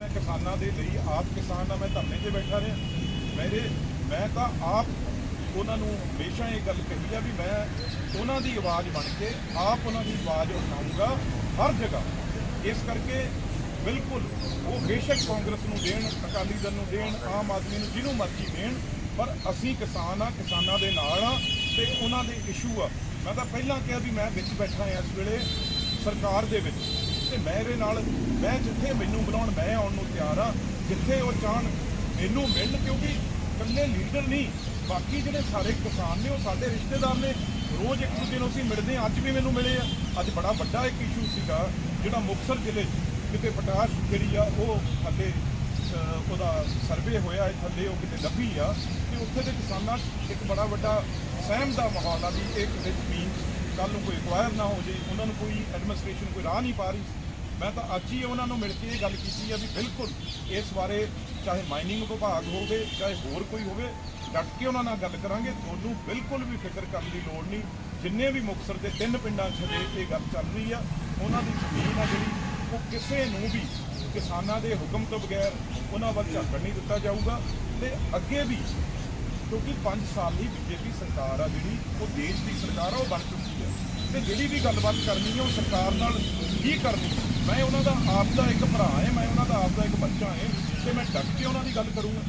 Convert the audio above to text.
ਮੈਂ ਕਿਸਾਨਾਂ ਦੇ ਲਈ, ਆਪ ਕਿਸਾਨ ਆ, ਮੈਂ ਧਰਨੇ 'ਤੇ ਬੈਠਾ ਰਿਹਾ। ਮੇਰੇ, ਮੈਂ ਤਾਂ ਆਪ ਉਹਨਾਂ ਨੂੰ ਹਮੇਸ਼ਾ ਇਹ ਗੱਲ ਕਹੀ ਆ ਵੀ ਮੈਂ ਉਹਨਾਂ ਦੀ ਆਵਾਜ਼ ਬਣ ਕੇ ਆਪ ਉਹਨਾਂ ਦੀ ਆਵਾਜ਼ ਉਠਾਊਂਗਾ ਹਰ ਜਗ੍ਹਾ। ਇਸ ਕਰਕੇ ਬਿਲਕੁਲ ਉਹ ਬੇਸ਼ੱਕ ਕਾਂਗਰਸ ਨੂੰ ਦੇਣ, ਅਕਾਲੀ ਦਲ ਨੂੰ ਦੇਣ, ਆਮ ਆਦਮੀ ਨੂੰ ਜਿਹਨੂੰ ਮਰਜ਼ੀ ਦੇਣ, ਪਰ ਅਸੀਂ ਕਿਸਾਨ ਆ, ਕਿਸਾਨਾਂ ਦੇ ਨਾਲ ਆ ਤੇ ਉਹਨਾਂ ਦੇ ਇਸ਼ੂ ਆ। ਮੈਂ ਤਾਂ ਪਹਿਲਾਂ ਕਿਹਾ ਵੀ ਮੈਂ ਵਿੱਚ ਬੈਠਾ ਹਾਂ ਇਸ ਵੇਲੇ ਸਰਕਾਰ ਦੇ ਵਿੱਚ। ਤੇ ਮੇਰੇ ਨਾਲ, ਮੈਂ ਜਿੱਥੇ ਮੈਨੂੰ ਬੁਲਾਉਣ, ਮੈਂ ਆਉਣ ਨੂੰ ਤਿਆਰ ਆ ਜਿੱਥੇ ਉਹ ਚਾਹਣ, ਮੈਨੂੰ ਮਿਲਣ, ਕਿਉਂਕਿ ਇਕੱਲੇ ਲੀਡਰ ਨਹੀਂ, ਬਾਕੀ ਜਿਹੜੇ ਸਾਰੇ ਕਿਸਾਨ ਨੇ, ਉਹ ਸਾਡੇ ਰਿਸ਼ਤੇਦਾਰ ਨੇ। ਰੋਜ਼ ਇੱਕ ਦੂਜੇ ਨੂੰ ਅਸੀਂ ਮਿਲਦੇ ਹਾਂ, ਅੱਜ ਵੀ ਮੈਨੂੰ ਮਿਲੇ ਆ। ਅੱਜ ਬੜਾ ਵੱਡਾ ਇੱਕ ਇਸ਼ੂ ਸੀਗਾ, ਜਿਹੜਾ ਮੁਕਤਸਰ ਜ਼ਿਲ੍ਹੇ 'ਚ, ਕਿਤੇ ਪਟਾਸ਼ ਜਿਹੜੀ ਆ, ਉਹ ਥੱਲੇ ਉਹਦਾ ਸਰਵੇ ਹੋਇਆ ਥੱਲੇ ਉਹ ਕਿਤੇ ਲੱਭੀ ਆ। ਤੇ ਉੱਥੇ ਦੇ ਕਿਸਾਨਾਂ 'ਚ ਇੱਕ ਬੜਾ ਵੱਡਾ ਸਹਿਮ ਦਾ ਮਾਹੌਲ ਆ ਵੀ ਇਹ ਕਿਤੇ ਜ਼ਮੀਨ ਕੱਲ ਨੂੰ ਕੋਈ ਐਕਵਾਇਰ ਨਾ ਹੋ ਜੇ, ਉਹਨਾਂ ਨੂੰ ਕੋਈ ਐਡਮਿਨਿਸਟ੍ਰੇਸ਼ਨ ਕੋਈ ਰਾਹ ਨਹੀਂ ਪਾ ਰਹੀ। ਮੈਂ ਤਾਂ ਅੱਜ ਹੀ ਉਹਨਾਂ ਨੂੰ ਮਿਲ ਕੇ ਇਹ ਗੱਲ ਕੀਤੀ ਆ ਵੀ ਬਿਲਕੁਲ ਇਸ ਬਾਰੇ ਚਾਹੇ ਮਾਈਨਿੰਗ ਵਿਭਾਗ ਹੋਵੇ, ਚਾਹੇ ਹੋਰ ਕੋਈ ਹੋਵੇ, ਡਟ ਕੇ ਉਹਨਾਂ ਨਾਲ ਗੱਲ ਕਰਾਂਗੇ। ਤੁਹਾਨੂੰ ਬਿਲਕੁਲ ਵੀ ਫਿਕਰ ਕਰਨ ਦੀ ਲੋੜ ਨਹੀਂ। ਜਿੰਨੇ ਵੀ ਮੁਕਤਸਰ ਦੇ ਤਿੰਨ ਪਿੰਡਾਂ 'ਚ ਹਜੇ ਇਹ ਗੱਲ ਚੱਲ ਰਹੀ ਆ, ਉਹਨਾਂ ਦੀ ਜ਼ਮੀਨ ਆ ਜਿਹੜੀ, ਉਹ ਕਿਸੇ ਨੂੰ ਵੀ ਕਿਸਾਨਾਂ ਦੇ ਹੁਕਮ ਤੋਂ ਬਗੈਰ ਉਹਨਾਂ ਵੱਲ ਝਾਕਣ ਨਹੀਂ ਦਿੱਤਾ ਜਾਊਗਾ। ਤੇ ਅੱਗੇ ਵੀ ਕਿਉਂਕਿ 5 ਸਾਲ ਦੀ ਬੀਜੇਪੀ ਸਰਕਾਰ ਆ ਜਿਹੜੀ, ਉਹ ਦੇਸ਼ ਦੀ ਸਰਕਾਰ ਆ, ਉਹ ਬਣ ਚੁੱਕੀ ਹੈ ਤੇ ਜਿਹੜੀ ਵੀ ਗੱਲਬਾਤ ਕਰਨੀ ਹੈ ਉਹ ਸਰਕਾਰ ਨਾਲ ਹੀ ਕਰਨੀ ਮੈਂ ਉਹਨਾਂ ਦਾ ਆਪ ਦਾ ਇੱਕ ਭਰਾ ਹਾਂ ਮੈਂ ਉਹਨਾਂ ਦਾ ਆਪ ਦਾ ਇੱਕ ਬੱਚਾ ਹਾਂ ਤੇ ਮੈਂ ਡਟ ਕੇ ਉਹਨਾਂ ਦੀ ਗੱਲ ਕਰੂੰਗਾ।